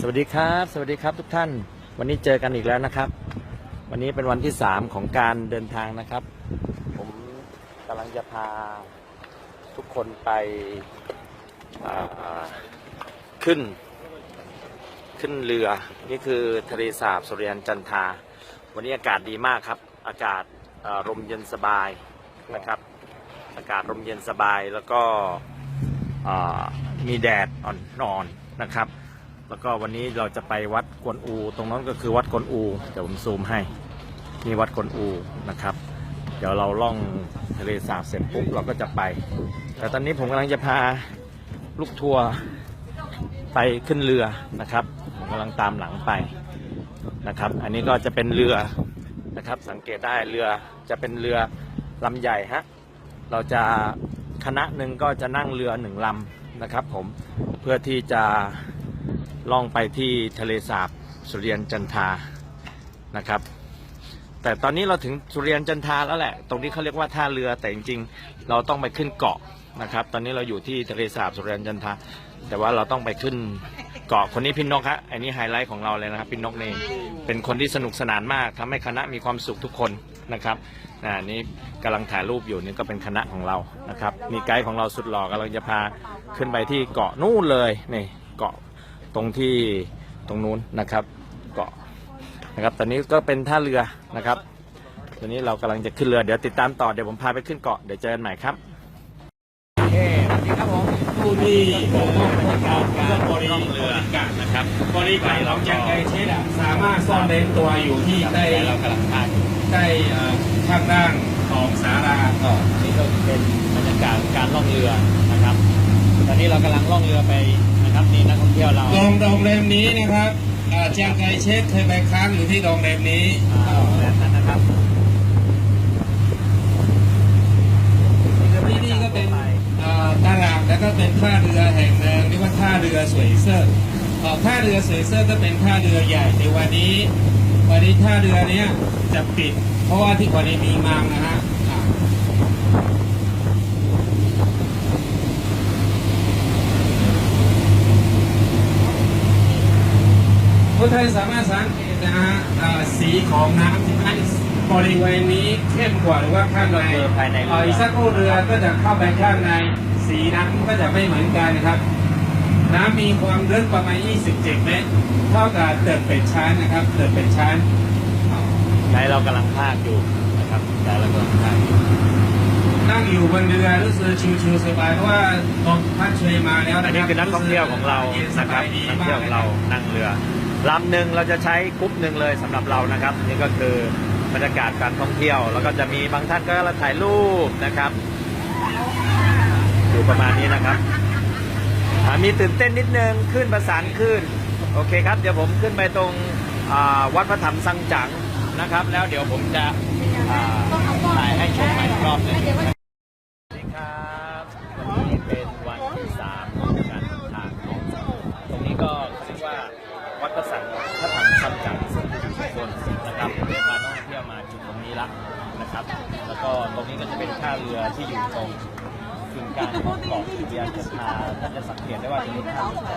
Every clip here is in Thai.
สวัสดีครับ สวัสดีครับทุกท่าน วันนี้เจอกันอีกแล้วนะครับ วันนี้เป็นวันที่ 3 ของการเดินทางนะครับ ผมกำลังจะพาทุกคนไปขึ้น ขึ้นเรือ นี่คือทะเลสาบสุริยันจันทา วันนี้อากาศดีมากครับ อากาศลมเย็นสบายนะครับ อากาศลมเย็นสบายแล้วก็มีแดดอ่อนๆนะครับ แล้วก็วันนี้เราจะไปวัดกวนอู ตรงนั้นก็คือวัดกวนอู เดี๋ยวผมซูมให้นี่วัดกวนอูนะครับ เดี๋ยวเราล่องทะเลสาบเสร็จปุ๊บเราก็จะไป แต่ตอนนี้ผมกำลังจะพาลูกทัวร์ไปขึ้นเรือนะครับผมกำลังตามหลังไปนะครับ อันนี้ก็จะเป็นเรือนะครับ สังเกตได้เรือจะเป็นเรือลำใหญ่ฮะ เราจะคณะหนึ่งก็จะนั่งเรือหนึ่งลำนะครับ ผมเพื่อที่จะ ล่องไปที่ทะเลสาบสุริยันจันทานะครับ แต่ตอนนี้เราถึงสุริยันจันทาแล้วแหละ ตรงนี้เขาเรียกว่าท่าเรือแต่จริงๆ เราต้องไปขึ้นเกาะนะครับ ตอนนี้เราอยู่ที่ทะเลสาบสุริยันจันทาแต่ว่าเราต้องไปขึ้นเกาะคนนี้พี่นกฮะอันนี้ไฮไลท์ของเราเลยนะครับพี่นกนี่เป็นคนที่สนุกสนานมากทำให้คณะมีความสุขทุกคนนะครับอ่านี่กำลังถ่ายรูปอยู่นี่ก็เป็นคณะของเรานะครับมีไกด์ของเราสุดหล่อกำลังจะพาขึ้นไปที่เกาะนู่นเลยนี่เกาะ ตรงที่ตรงนู้นนะครับเกาะนะครับตอนนี้ก็เป็นท่าเรือนะครับตอนนี้เรากำลังจะขึ้นเรือเดี๋ยวติดตามต่อเดี๋ยวผมพาไปขึ้นเกาะเดี๋ยวเจอกันใหม่ครับโอเคสวัสดีครับผมผู้ที่บอกว่าบริการการบริล่องเรือนะครับบริการของจากไกเช็ดอะสามารถซ่อนเร้นตัวอยู่ที่ใต้เรากำลังพาอยู่ใต้เอ่อข้างล่างของสาราก็นี่ก็เป็นบรรยากาศการล่องเรือนะครับ ตอนนี้เรากำลังล่องเรือไปนะ ครับนี่นักท่องเที่ยวเราโรงโรงแรมนี้นะครับเอ่อจากไกเช็ดเคยไปค้างอยู่ที่โรงแรมนี้อ่าแบบนั้นนะครับที่นี่ก็เป็นเอ่อตลาดแล้วก็เป็นท่าเรือแห่งหนึ่งเรียกว่าท่าเรือสวยเซอร์เอ่อท่าเรือสวยเซอร์ก็เป็นท่าเรือใหญ่ในวันนี้ วันนี้ท่าเรือเนี้ยจะปิด เพราะว่าที่วันนี้มีมังนะฮะ คนไทยสามารถสังเกตนะฮะเอ่อสีของน้ำที่ให้บริเวณนี้เข้มกว่าหรือว่าข้างในเรือภายในเรือเอ่ออีกสักครู่เรือก็จะเข้าไปข้างใน สีน้ำก็จะไม่เหมือนกันนะครับ น้ำมีความลึกประมาณ 27 เมตร เท่ากับเติบเป็นชั้นนะครับ เติบเป็นชั้นไกด์เรากำลังพากอยู่นะครับไกด์เรากำลังพากอยู่นั่งอยู่บนเรือรู้สึกชิวๆสบายเพราะว่าลมพัดช่วยมาแล้วอันนะคนี้รับคือนักท่องเที่ยวของเราเย็นสนะครับบายดีนักท่องมาเที่ยวกของเรานั่งเรือ ลำหนึ่งเราจะใช้กรุ๊ปหนึ่งเลยสำหรับเรานะครับ นี่ก็คือบรรยากาศการท่องเที่ยว แล้วก็จะมีบางท่านก็มาถ่ายรูปนะครับอยู่ประมาณนี้นะครับมีตื่นเต้นนิดนึงขึ้นประสานขึ้นโอเคครับ เดี๋ยวผมขึ้นไปตรงวัดพระธรรมสังจังนะครับ แล้วเดี๋ยวผมจะถ่ายให้ชมใหม่รอบหนึง สวัสดีครับวันนี้เป็นวันที่สามของการเดินทางเนาะตรงนี้ก็เขาเรียกว่า วัดพระสังพระธรรมสัมจังซึ่งอยู่ชุมชนนะครับเรียกมาท่องเที่ยวมาจุดตรงนี้ละนะครับ แล้วก็ตรงนี้ก็จะเป็นท่าเรือที่อยู่ตรงกึ่งกลางของเกาะสุริยันจันทราท่านจะสังเกตได้ว่าจะมีท่าเรือ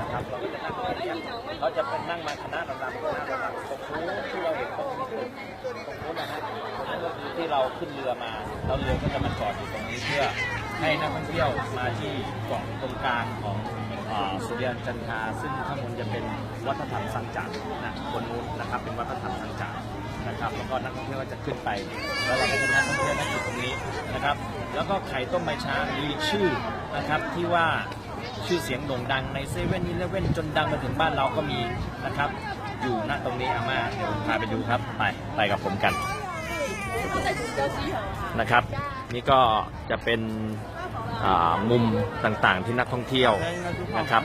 นะครับเราก็จะนั่งเรือเราจะเป็นนั่งมาคณะลำๆคณะลำตรงนู้นที่เราเห็นตรงนี้ตรงนู้นนะฮะนั่นก็คือที่เราขึ้นเรือมาแล้วเรือก็จะมาจอดอยู่ตรงนี้เพื่อให้นักท่องเที่ยวมาที่เกาะตรงกลางของ สุริยันจันทราซึ่งข้างบนจะเป็นวัฒนธรรมสังจักรนะบนนู้นนะครับเป็นวัฒนธรรมสังจักรนะครับแล้วก็นักท่องเที่ยวก็จะขึ้นไปแล้วเราก็จะนักท่องเที่ยวนั่งอยู่ตรงนี้นะครับ แล้วก็ไข่ต้มใบชามีชื่อนะครับที่ว่าชื่อเสียงโด่งดังในเซเว่นอีเลฟเว่นจนดังมาถึงบ้านเราก็มีนะครับ อยู่ณตรงนี้อาม่าเดี๋ยวผมพาไปดูครับไปไปกับผมกันนะครับ นี่ก็จะเป็นอ่า มุมต่างๆ ที่นักท่องเที่ยวนะครับ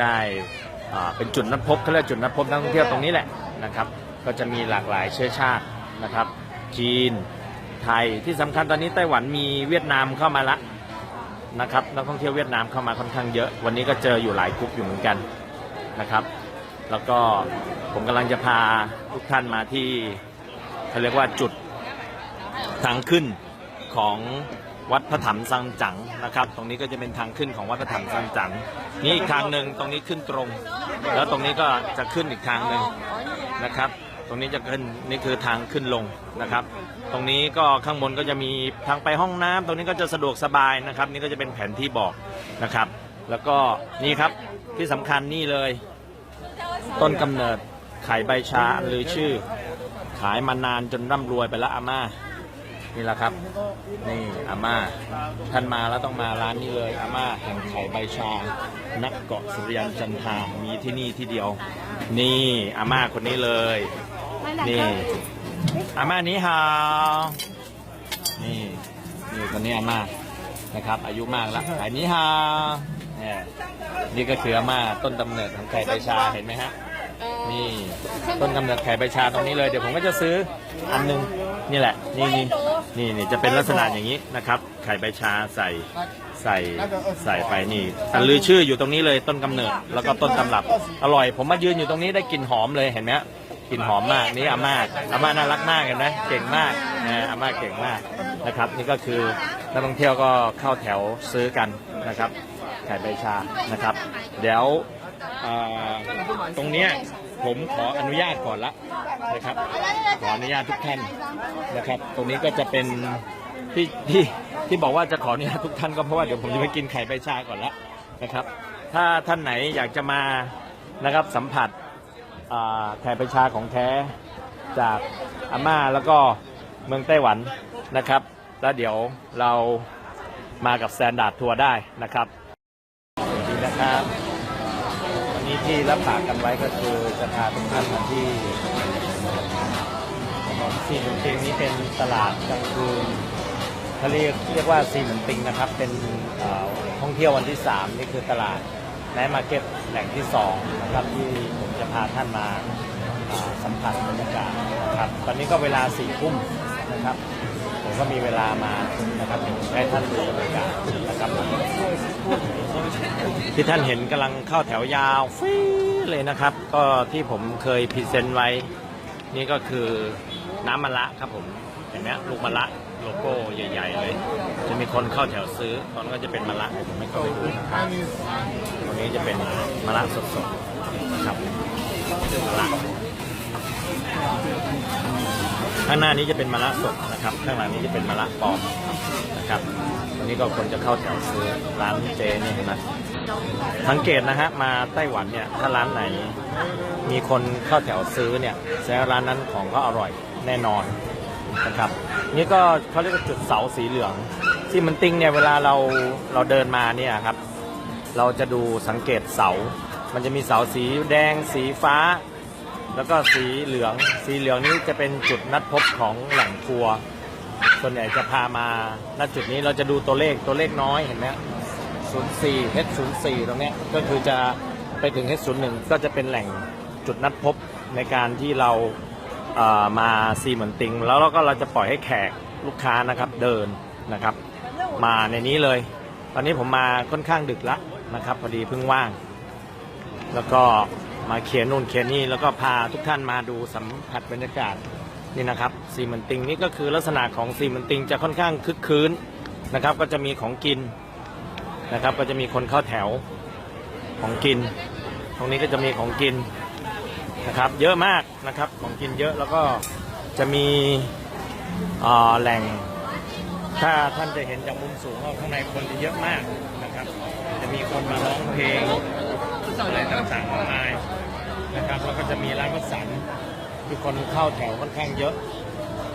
ได้เป็นจุดนัดพบเขาเรียกจุดนัดพบนักท่องเที่ยวตรงนี้แหละนะครับ ก็จะมีหลากหลายเชื้อชาตินะครับ จีนไทยที่สำคัญตอนนี้ไต้หวันมีเวียดนามเข้ามาละนะครับนักท่องเที่ยวเวียดนามเข้ามาค่อนข้างเยอะ วันนี้ก็เจออยู่หลายกลุ่มอยู่เหมือนกันนะครับ แล้วก็ผมกำลังจะพาทุกท่านมาที่เขาเรียกว่าจุดทางขึ้นของ วัดพระถัมซังจั๋งนะครับ ตรงนี้ก็จะเป็นทางขึ้นของวัดพระถัมซังจั๋งนี่อีกทางหนึ่งตรงนี้ขึ้นตรง แล้วตรงนี้ก็จะขึ้นอีกทางหนึ่งนะครับ ตรงนี้จะขึ้นนี่คือทางขึ้นลงนะครับ ตรงนี้ก็ข้างบนก็จะมีทางไปห้องน้ำตรงนี้ก็จะสะดวกสบายนะครับ นี่ก็จะเป็นแผนที่บอกนะครับ แล้วก็นี่ครับที่สำคัญนี่เลย ต้นกำเนิดไข่ใบชาหรือชื่อ ขายมานานจนร่ำรวยไปแล้วอาม่า นี่แหละครับ นี่อาม่าท่านมาแล้วต้องมาร้านนี้เลยอาม่าแห่งไข่ใบชา นักเกาะสุริยันจันทรามีที่นี่ที่เดียว นี่อาม่าคนนี้เลย นี่อาม่านี้ฮาวนี่นี่คนนี้อาม่านะครับ อายุมากแล้วขายนี้ฮาวเนี่ยนี่ก็คืออาม่าต้นกำเนิดของไข่ใบชาเห็นไหมฮะนี่ต้นกำเนิดไข่ใบชาตรงนี้เลย เดี๋ยวผมก็จะซื้ออันหนึง นี่แหละ นี่นี่นี่นี่จะเป็นลักษณะอย่างนี้นะครับ ไข่ใบชาใส่ใส่ใส่ไปนี่อันลือชื่ออยู่ตรงนี้เลยต้นกำเนิดแล้วก็ต้นตำรับ อร่อย ผมมายืนอยู่ตรงนี้ได้กลิ่นหอมเลยเห็นไหมฮะกลิ่นหอมมากนี่อาม่าอาม่าน่ารักมากเห็นไหมเก่งมากนะอาม่าเก่งมากนะครับ นี่ก็คือนักท่องเที่ยวก็เข้าแถวซื้อกันนะครับไข่ใบชานะครับ เดี๋ยว อ่าตรงเนี้ยผมขออนุญาตก่อนละนะครับ ขออนุญาตทุกท่านนะครับ ตรงนี้ก็จะเป็นที่ที่ที่บอกว่าจะขออนุญาตทุกท่านก็เพราะว่าเดี๋ยวผมจะไปกินไข่ใบชาก่อนละนะครับ ถ้าท่านไหนอยากจะมานะครับสัมผัสอ่าไข่ใบชาของแท้จากอาม่าแล้วก็เมืองไต้หวันนะครับ แล้วเดี๋ยวเรามากับแซนดาร์ดทัวร์ได้นะครับสวัสดีนะครับ ที่รับปากกันไว้ก็คือจะพาทุกท่านมาที่ถนนซีเหมือนติงนี้เป็นตลาดกลางคืนเขาเรียกเรียกว่าซีเหมือนติงนะครับ เป็นท่องเที่ยววันที่ 3 นี่คือตลาดแนมาร์เก็ตแหล่งที่ 2 นะครับที่ผมจะพาท่านมาสัมผัสบรรยากาศนะครับ ตอนนี้ก็เวลา4ี่ทุ่มนะครับ ผมก็มีเวลามานะครับให้ท่านดูบรรยากาศ ครับที่ท่านเห็นกำลังเข้าแถวยาวฟีเลยนะครับ ก็ที่ผมเคยพรีเซนต์ไว้ นี่ก็คือน้ำมะระครับผมเห็นไหมลูกมะระโลโก้ใหญ่ ๆ เลย จะมีคนเข้าแถวซื้อตอนก็จะเป็นมะระผมไม่เข้าไปดูนะครับตรงนี้จะเป็นมะระสดๆนะครับมะระข้างหน้านี้จะเป็นมะระสดนะครับ ข้างหลังนี้จะเป็นมะระปลอมนะครับ วันนี้ก็คนจะเข้าแถวซื้อร้านเจนี่เห็นไหมสังเกตนะฮะมาไต้หวันเนี่ยถ้าร้านไหน มีคนเข้าแถวซื้อเนี่ยแสดงร้านนั้นของก็อร่อยแน่นอนนะครับนี่ก็เขาเรียกว่าจุดเสาสีเหลือง ที่มันติ้งเนี่ยเวลาเราเราเดินมาเนี่ยครับ เราจะดูสังเกตเสา มันจะมีเสาสีแดงสีฟ้า แล้วก็สีเหลือง สีเหลืองนี้จะเป็นจุดนัดพบของแหล่งทัว ส่วนใหญ่จะพามาณจุดนี้เราจะดูตัวเลขตัวเลขน้อยเห็นไหม04 H04 ตรงเนี้ยก็คือจะไปถึง H01 ก็จะเป็นแหล่งจุดนัดพบในการที่เราเอ่อมาซีเหมือนติง แล้วเราก็เราจะปล่อยให้แขกลูกค้านะครับเดินนะครับ มาในนี้เลย ตอนนี้ผมมาค่อนข้างดึกละนะครับ พอดีเพิ่งว่าง แล้วก็มาเขียนนู่นเขียนนี่แล้วก็พาทุกท่านมาดูสัมผัสบรรยากาศ นี่นะครับซีเมือนติงนี่ก็คือลักษณะของซีเมือนติงจะค่อนข้างคึกคืนนะครับ ก็จะมีของกินนะครับ ก็จะมีคนเข้าแถวของกิน ตรงนี้ก็จะมีของกินนะครับ เยอะมากนะครับของกินเยอะแล้วก็จะมีอ่อแหล่ง ถ้าท่านจะเห็นจากมุมสูงว่าข้างในคนจะเยอะมากนะครับ จะมีคนมาร้องเพลงอะไรต่างๆมากมายนะครับ แล้วก็จะมีร้านวัสั นที่คนเข้าแถวค่อนข้างเยอะ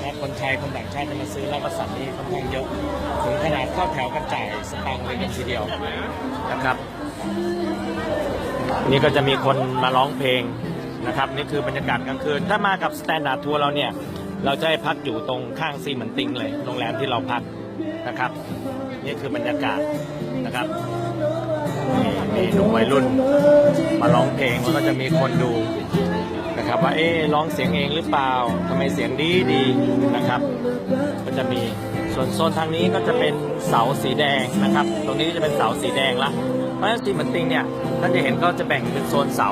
นะคนไทยคนต่างชาติจะมาซื้อร้านวัสันนี่ค่อนข้างเยอะ ถึงขนาดเข้าแถวกันจ่ายสตางค์เลยกันทีเดียวนะครับ นี่ก็จะมีคนมาร้องเพลงนะครับ นี่คือบรรยากาศกลางคืน ถ้ามากับสแตนดาร์ดทัวร์เราเนี่ย เราจะให้พักอยู่ตรงข้างซีเหมือนติงเลยโรงแรมที่เราพักนะครับ นี่คือบรรยากาศนะครับมีหนุ่มวัยรุ่นมาร้องเพลงแล้วก็จะมีคนดู นะครับว่าเอ๊ร้องเสียงเองหรือเปล่าทำไมเสียงดีดีนะครับ ก็จะมีส่วนโซนทางนี้ก็จะเป็นเสาสีแดงนะครับ ตรงนี้จะเป็นเสาสีแดงละเพราะฉะนั้นซีเหมือนติงเนี่ยท่านจะเห็นก็จะแบ่งเป็นโซนเสา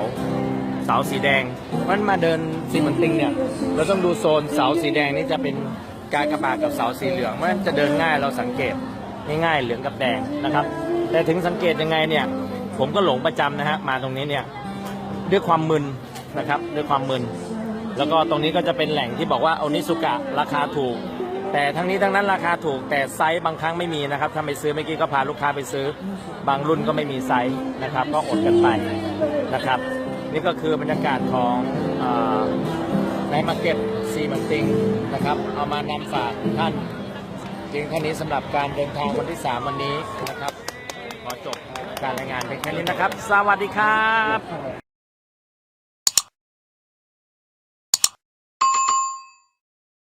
เสาสีแดงเพราะฉะนั้นมาเดินซีเหมือนติงเนี่ยเราต้องดูโซนเสาสีแดงนี่จะเป็นการกระบาดกับเสาสีเหลืองเพราะฉะนั้นจะเดินง่ายเราสังเกตง่ายๆเหลืองกับแดงนะครับ แต่ถึงสังเกตยังไงเนี่ยผมก็หลงประจำนะฮะมาตรงนี้เนี่ยด้วยความมึน นะครับด้วยความมึน แล้วก็ตรงนี้ก็จะเป็นแหล่งที่บอกว่าโอนิสุกะราคาถูก แต่ทั้งนี้ทั้งนั้นราคาถูกแต่ไซส์บางครั้งไม่มีนะครับถ้าไม่ซื้อเมื่อกี้ก็พาลูกค้าไปซื้อ บางรุ่นก็ไม่มีไซส์นะครับ ก็อดกันไปนะครับ นี่ก็คือบรรยากาศของอในมาร์เก็ตซีมันติงนะครับ เอามานำฝากท่านเพียงแค่นี้สำหรับการเดินทางวันที่ 3 วันนี้นะครับ ขอจบการรายงานเพียงแค่นี้นะครับ สวัสดีครับ